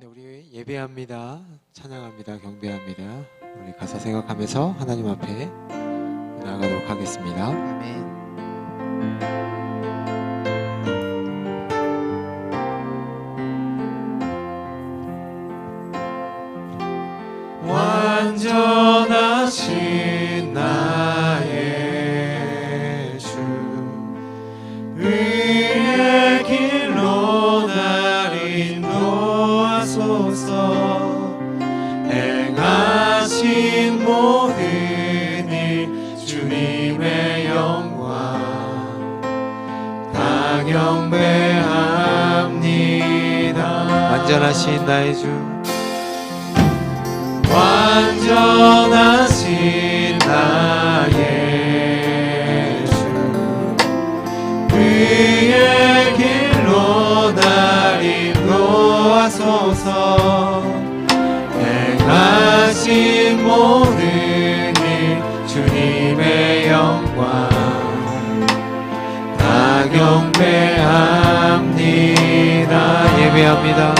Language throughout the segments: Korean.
네, 우리 예배합니다. 찬양합니다. 경배합니다. 우리 가사 생각하면서 하나님 앞에 나아가도록 하겠습니다. 아멘. 나의 주. 완전하신 나의 주. 그의 길로 날 인도하소서. 행하신 모든 일 주님의 영광. 다 경배합니다. 예배합니다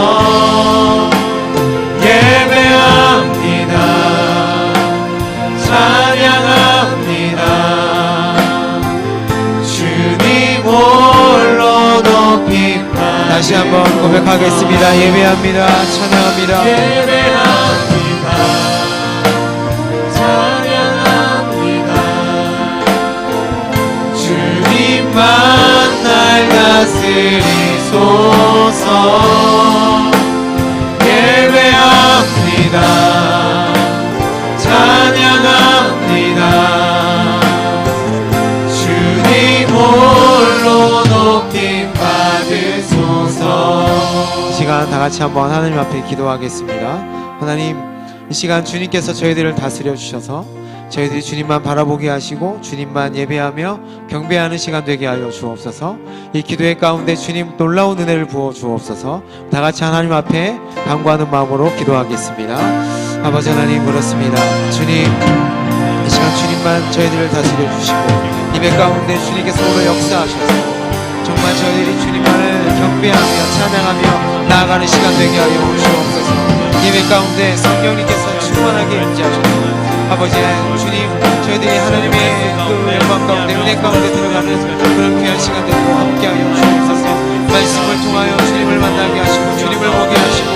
다시 한번 고백하겠습니다. 예배합니다. 찬양합니다. 예배합니다. 찬양합니다. 주님만 날 다스리소서. 예배합니다 시간 다 같이 한번 하나님 앞에 기도하겠습니다 하나님 이 시간 주님께서 저희들을 다스려 주셔서 저희들이 주님만 바라보게 하시고 주님만 예배하며 경배하는 시간 되게 하여 주옵소서. 이 기도의 가운데 주님 놀라운 은혜를 부어 주옵소서. 다 같이 하나님 앞에 간구하는 마음으로 기도하겠습니다. 아버지 하나님 그렇습니다. 주님 이 시간 주님만 저희들을 다스려 주시고 예배 가운데 주님께서 오늘 역사하셔서 정말 저희들이 주님만을 경배하며 찬양하며 나아가는 시간 되게 하여 주옵소서. 예배 가운데 성령님께서 충만하게 임재하셔서 아버지 주님 저희들이 하나님의 그 영광 가운데 은혜 가운데 들어가는 그런 귀한 시간 되고 함께하여 주옵소서 말씀을 통하여 주님을 만나게 하시고 주님을 보게 하시고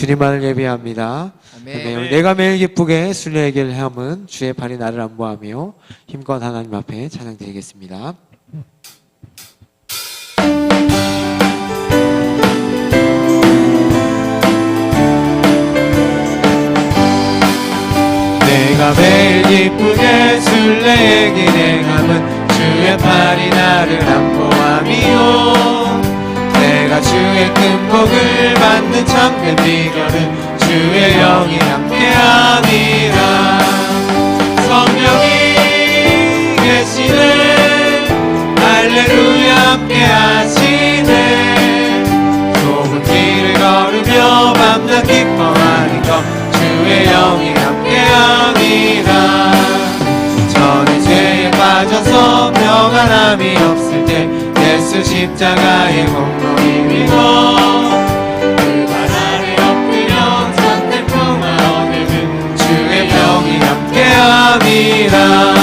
주님만을 예배합니다 아멘. 아멘. 내가 매일 기쁘게 순례에게를 헤엄은 주의 발이 나를 안보하며 힘껏 하나님 앞에 찬양드리겠습니다. 내가 매일 기쁘게 순례에게 행함은 주의 팔이 나를 안보하며 모든 비결은 주의 영이 함께함이라. 성령이 계시네. 할렐루야 함께하시네. 좁은 길을 걸으며 밤낮 기뻐하니 것 주의 영이 함께함이라. 전에 죄에 빠져서 평안함이 없을 때 예수 십자가의 공로 이위고 함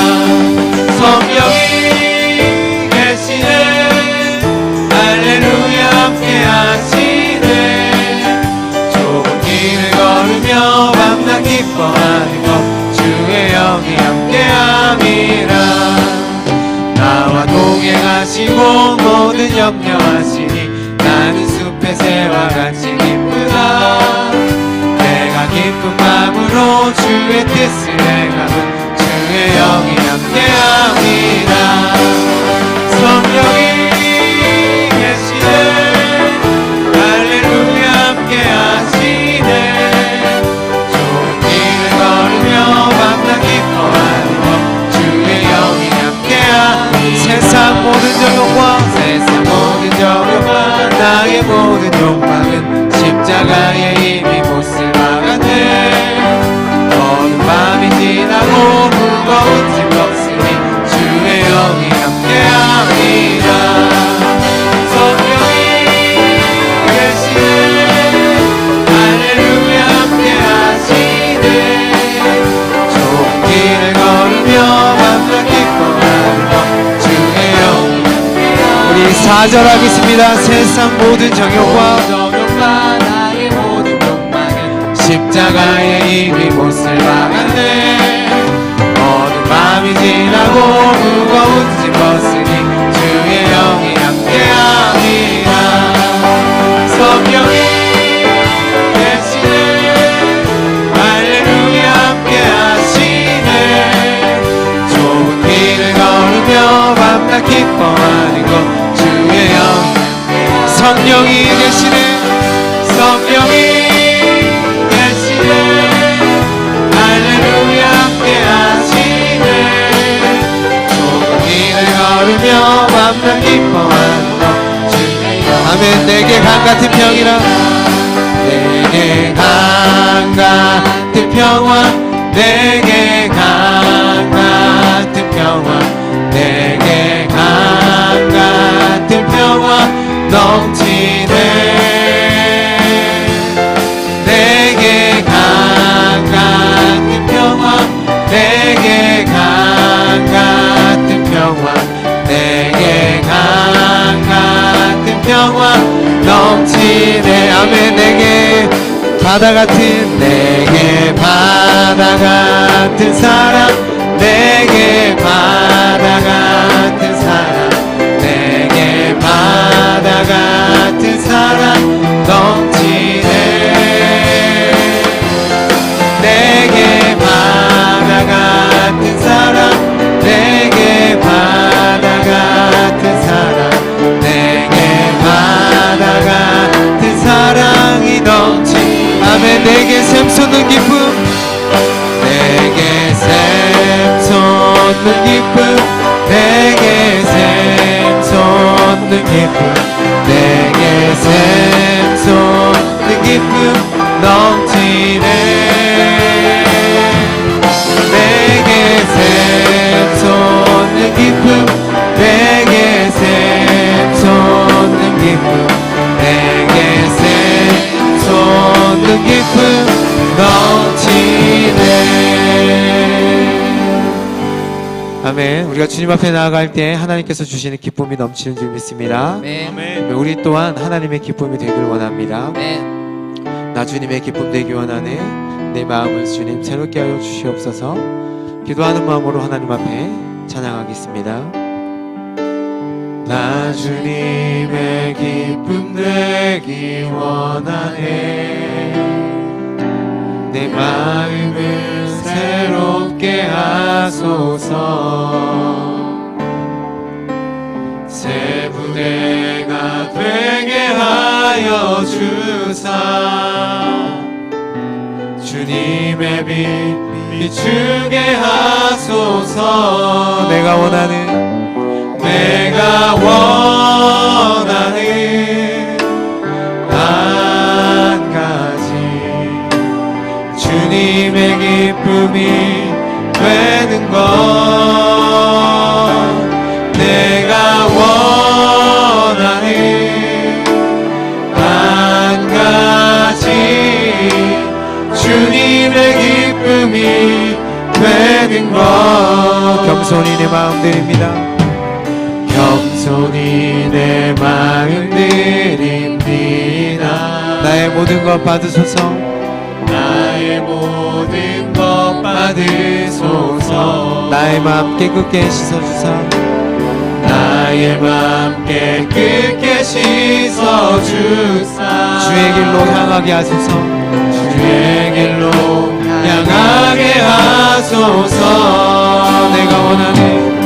우리 사절하겠습니다. 세상 모든 정욕과 정욕과 나의 모든 욕망은 십자가에 이미 못을 박았네. 어느 밤이 지나고 무거운 강 같은 평이라. 내게 강 같은 평화 내 바다 같은 내게 바다 같은 사랑 내게 바다 같은 내게 샘솟는 기쁨. 내게 샘솟는 기쁨. 내게 샘솟는 기쁨. 내게 샘솟는 기쁨 우리가 주님 앞에 나아갈 때 하나님께서 주시는 기쁨이 넘치는 줄 믿습니다. 아멘. 우리 또한 하나님의 기쁨이 되길 원합니다. 아멘. 나 주님의 기쁨 되기 원하네. 내 마음을 주님 새롭게 하여 주시옵소서. 기도하는 마음으로 하나님 앞에 찬양하겠습니다. 나 주님의 기쁨 되기 원하네. 내 마음을 새롭게 하소서. 새 부대가 되게 하여 주사. 주님의 빛 비추게 하소서. 내가 원하는 내가 원 기쁨이 되는 것 내가 원하는 한 가지 주님의 기쁨이 되는 것 겸손히 내 마음 드립니다. 겸손히 내 마음 드립니다. 나의 모든 것 받으소서. 나의 모든 받으소서. 나의 마음 깨끗게 씻어주사. 나의 마음 깨끗게 씻어주사. 주의 길로 향하게 하소서. 주의 길로 향하게 하소서. 내가 원하는